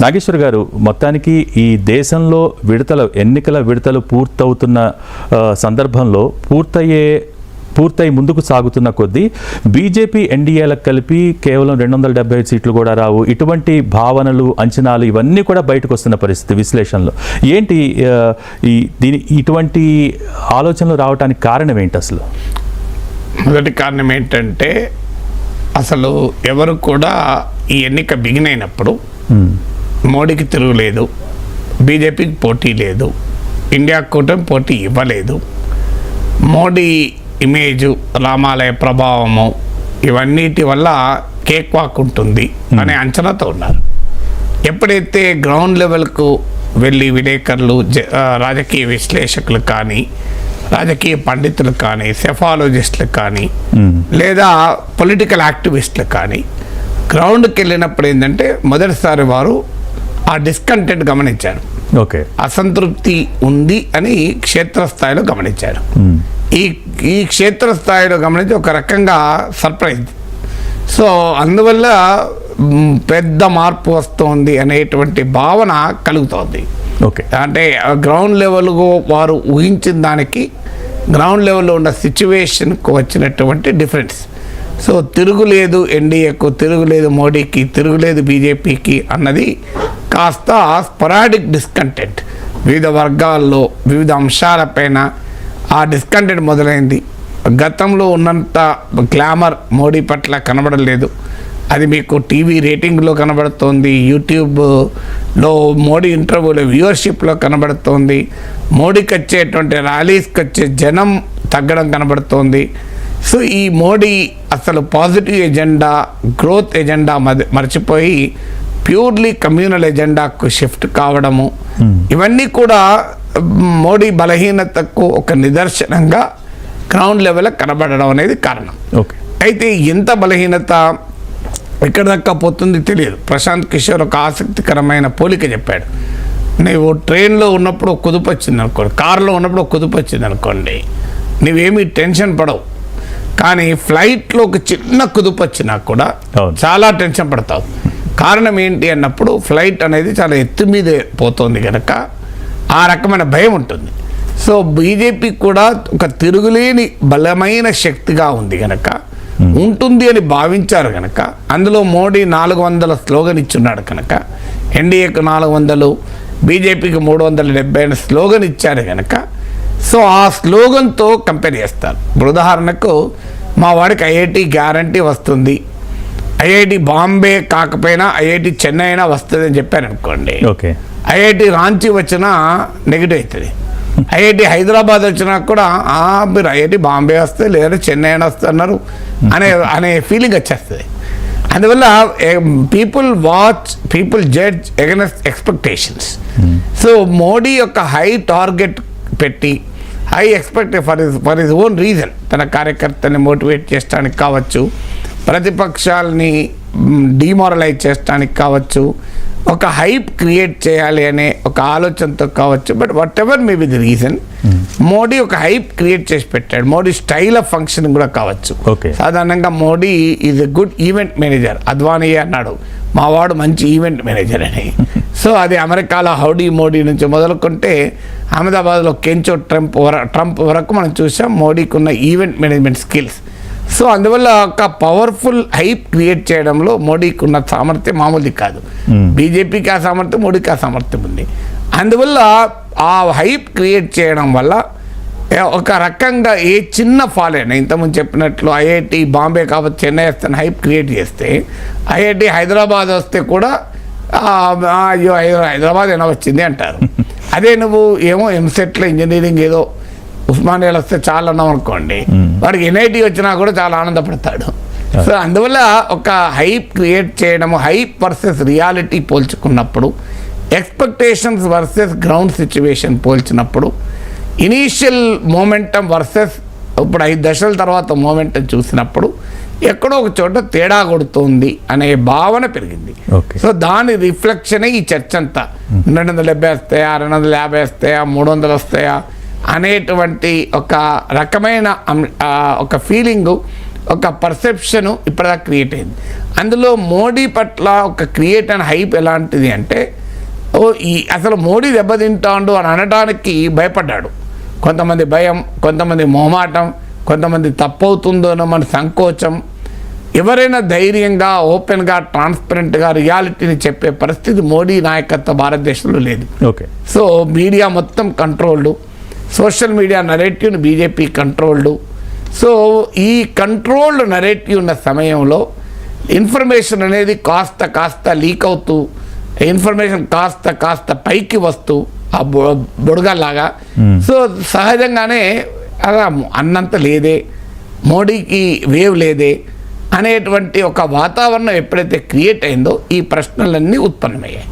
నాగేశ్వర్ గారు మొత్తానికి ఈ దేశంలో విడతల ఎన్నికల విడతలు పూర్తవుతున్న సందర్భంలో పూర్తయ్యే పూర్తయి ముందుకు సాగుతున్న కొద్దీ బీజేపీ ఎన్డీఏలకు కలిపి కేవలం రెండు వందల డెబ్బై ఐదు సీట్లు కూడా రావు. ఇటువంటి భావనలు అంచనాలు ఇవన్నీ కూడా బయటకు వస్తున్న పరిస్థితి విశ్లేషణలో. ఏంటి ఈ దీని ఇటువంటి ఆలోచనలు రావడానికి కారణం ఏంటి అసలు? మొదటి కారణం ఏంటంటే అసలు ఎవరు కూడా ఈ ఎన్నిక బిగిన్ అయినప్పుడు ఉమ్, మోడీకి తిరుగులేదు బీజేపీకి పోటీ లేదు. ఇండియా కూటమి పోటీ ఇవ్వలేదు. మోడీ ఇమేజు రామాలయ ప్రభావము ఇవన్నిటి వల్ల కేక్ వాక్ ఉంటుంది అనే అంచనాతో ఉన్నారు. ఎప్పుడైతే గ్రౌండ్ లెవెల్కు వెళ్ళి విలేకరులు రాజకీయ విశ్లేషకులు కానీ రాజకీయ పండితులు కానీ సెఫాలజిస్టులు కానీ ఉమ్, లేదా పొలిటికల్ యాక్టివిస్టులు కానీ గ్రౌండ్కి వెళ్ళినప్పుడు ఏంటంటే మొదటిసారి వారు ఆ డిస్కంటెంట్ గమనించారు ఓకే. అసంతృప్తి ఉంది అని క్షేత్రస్థాయిలో గమనించారు ఈ ఈ క్షేత్రస్థాయిలో గమనించి ఒక రకంగా సర్ప్రైజ్ సో అందువల్ల పెద్ద మార్పు వస్తోంది అనేటువంటి భావన కలుగుతోంది. ఓకే. అంటే గ్రౌండ్ లెవెల్ వారు ఊహించిన దానికి గ్రౌండ్ లెవెల్లో ఉన్న సిచ్యువేషన్కు వచ్చినటువంటి డిఫరెన్స్ సో తిరుగులేదు ఎన్డీఏకు తిరుగులేదు మోడీకి తిరుగులేదు బీజేపీకి అన్నది కాస్త స్పొరాడిక్ డిస్కంటెంట్ వివిధ వర్గాల్లో వివిధ అంశాలపైన ఆ డిస్కంటెంట్ మొదలైంది. గతంలో ఉన్నంత గ్లామర్ మోడీ పట్ల కనబడలేదు. అది మీకు టీవీ రేటింగ్లో కనబడుతోంది యూట్యూబ్లో మోడీ ఇంటర్వ్యూలో వ్యూవర్షిప్లో కనబడుతోంది మోడీకి వచ్చేటువంటి ర్యాలీస్కి వచ్చే జనం తగ్గడం కనబడుతోంది. సో ఈ మోడీ అసలు పాజిటివ్ ఎజెండా గ్రోత్ ఎజెండా మర్చిపోయి ప్యూర్లీ కమ్యూనల్ ఎజెండాకు షిఫ్ట్ కావడము. ఇవన్నీ కూడా మోడీ బలహీనతకు ఒక నిదర్శనంగా గ్రౌండ్ లెవెల్ కనబడడం అనేది కారణం. ఓకే. అయితే ఎంత బలహీనత ఎక్కడ దాకా పోతుంది తెలియదు. ప్రశాంత్ కిషోర్ ఒక ఆసక్తికరమైన పోలిక చెప్పాడు. నువ్వు ట్రైన్లో ఉన్నప్పుడు కుదుపు వచ్చింది అనుకోండి కారులో ఉన్నప్పుడు కుదుపు వచ్చింది అనుకోండి నువ్వేమీ టెన్షన్ పడవు. కానీ ఫ్లైట్లో ఒక చిన్న కుదుపు వచ్చినా కూడా. చాలా టెన్షన్ పడతావు. కారణం ఏంటి అన్నప్పుడు ఫ్లైట్ అనేది చాలా ఎత్తు మీదే పోతుంది కనుక ఆ రకమైన భయం ఉంటుంది. సో బీజేపీ కూడా ఒక తిరుగులేని బలమైన శక్తిగా ఉంది గనక ఉంటుంది అని భావించారు గనక అందులో మోడీ నాలుగు వందల స్లోగన్ ఇచ్చున్నాడు కనుక ఎన్డీఏకు నాలుగు వందలు బీజేపీకి మూడు వందల డెబ్బై అని స్లోగన్ ఇచ్చారు కనుక సో ఆ స్లోగన్తో కంపేర్ చేస్తారు. ఇప్పుడు ఉదాహరణకు మా వాడికి ఐఐటి గ్యారంటీ వస్తుంది ఐఐటి బాంబే కాకపోయినా ఐఐటి చెన్నై అయినా వస్తుంది అని చెప్పారు అనుకోండి. ఓకే. ఐఐటి రాంచీ వచ్చినా నెగిటివ్ అవుతుంది ఐఐటి హైదరాబాద్ వచ్చినా కూడా "ఆ, మీరు ఐఐటి బాంబే వస్తే లేదా చెన్నై అయినా వస్తున్నారు అనే అనే ఫీలింగ్ వచ్చేస్తుంది. అందువల్ల people watch people judge against expectations so Modi యొక్క హై టార్గెట్ పెట్టి high expect for his for his own reason తన కార్యకర్తని మోటివేట్ చేయడానికి కావచ్చు. ప్రతిపక్షాలని డిమారలైజ్ చేయడానికి కావచ్చు ఒక హైప్ క్రియేట్ చేయాలి అనే ఒక ఆలోచనతో కావచ్చు but whatever may be the reason Modi ఒక హైప్ క్రియేట్ చేసి పెట్టాడు. మోడీ స్టైల్ ఆఫ్ ఫంక్షన్ కూడా కావచ్చు. సాధారణంగా Modi is a good event manager Advani అన్నాడు మా వాడు మంచి ఈవెంట్ మేనేజర్ అని. సో అది అమెరికాలో హౌడీ మోడీ నుంచి మొదలుకుంటే అహ్మదాబాద్లో కెంచో ట్రంప్ ట్రంప్ వరకు మనం చూసాం మోడీకి ఉన్న ఈవెంట్ మేనేజ్మెంట్ స్కిల్స్ సో అందువల్ల ఒక పవర్ఫుల్ హైప్ క్రియేట్ చేయడంలో మోడీకి ఉన్న సామర్థ్యం మామూలుది కాదు. బీజేపీకి ఆ సామర్థ్యం మోడీకి ఆ సామర్థ్యం ఉంది. అందువల్ల ఆ హైప్ క్రియేట్ చేయడం వల్ల ఒక రకంగా ఏ చిన్న ఫాల్ అయినా ఇంతకుముందు చెప్పినట్లు ఐఐటి బాంబే కాబట్టి చెన్నై వస్తే హైప్ క్రియేట్ చేస్తే ఐఐటి హైదరాబాద్ వస్తే కూడా "ఆ, ఆ, అయ్యో హైదరా- హైదరాబాద్ అయినా వచ్చింది అంటారు. అదే నువ్వు ఏమో ఎంసెట్లో ఇంజనీరింగ్ ఏదో ఉస్మానియాలో వస్తే చాలా అన్నాం అనుకోండి. వాడికి ఎన్ఐటి వచ్చినా కూడా చాలా ఆనందపడతాడు. సో అందువల్ల ఒక హైప్ క్రియేట్ చేయడము హైప్ వర్సెస్ రియాలిటీ పోల్చుకున్నప్పుడు ఎక్స్పెక్టేషన్స్ వర్సెస్ గ్రౌండ్ సిచ్యువేషన్ పోల్చినప్పుడు ఇనీషియల్ మోమెంటం వర్సెస్ ఇప్పుడు ఐదు దశల తర్వాత మోమెంటం చూసినప్పుడు ఎక్కడో ఒక చోట తేడా కొడుతుంది అనే భావన పెరిగింది. సో దాని రిఫ్లెక్షనే ఈ చర్చ అంతా రెండు వందల డెబ్బై వస్తాయా రెండు వందల యాభై వస్తాయా మూడు వందలు వస్తాయా అనేటువంటి ఒక రకమైన ఒక ఫీలింగు ఒక పర్సెప్షన్ ఇప్పటిదాకా క్రియేట్ అయింది. అందులో మోడీ పట్ల ఒక క్రియేట్ అయిన హైప్ ఎలాంటిది అంటే ఓ ఈ అసలు మోడీ దెబ్బతింటాడు అని అనడానికి భయపడ్డాడు. కొంతమంది భయం కొంతమంది మొహమాటం కొంతమంది తప్పవుతుందో మన సంకోచం. ఎవరైనా ధైర్యంగా ఓపెన్గా ట్రాన్స్పరెంట్గా రియాలిటీని చెప్పే పరిస్థితి మోడీ నాయకత్వ భారతదేశంలో లేదు. ఓకే సో మీడియా మొత్తం కంట్రోల్డ్ సోషల్ మీడియా నరేటివ్ని బీజేపీ కంట్రోల్డ్. సో ఈ కంట్రోల్డ్ నరేటివ్ ఉన్న సమయంలో ఇన్ఫర్మేషన్ అనేది కాస్త కాస్త లీక్ అవుతూ ఇన్ఫర్మేషన్ కాస్త కాస్త పైకి వస్తూ ఆ బొ బుడగల్లాగా. సో సహజంగానే అలా అన్నంత లేదే మోడీకి వేవ్ లేదే అనేటువంటి ఒక వాతావరణం ఎప్పుడైతే క్రియేట్ అయిందో ఈ ప్రశ్నలన్నీ ఉత్పన్నమయ్యాయి.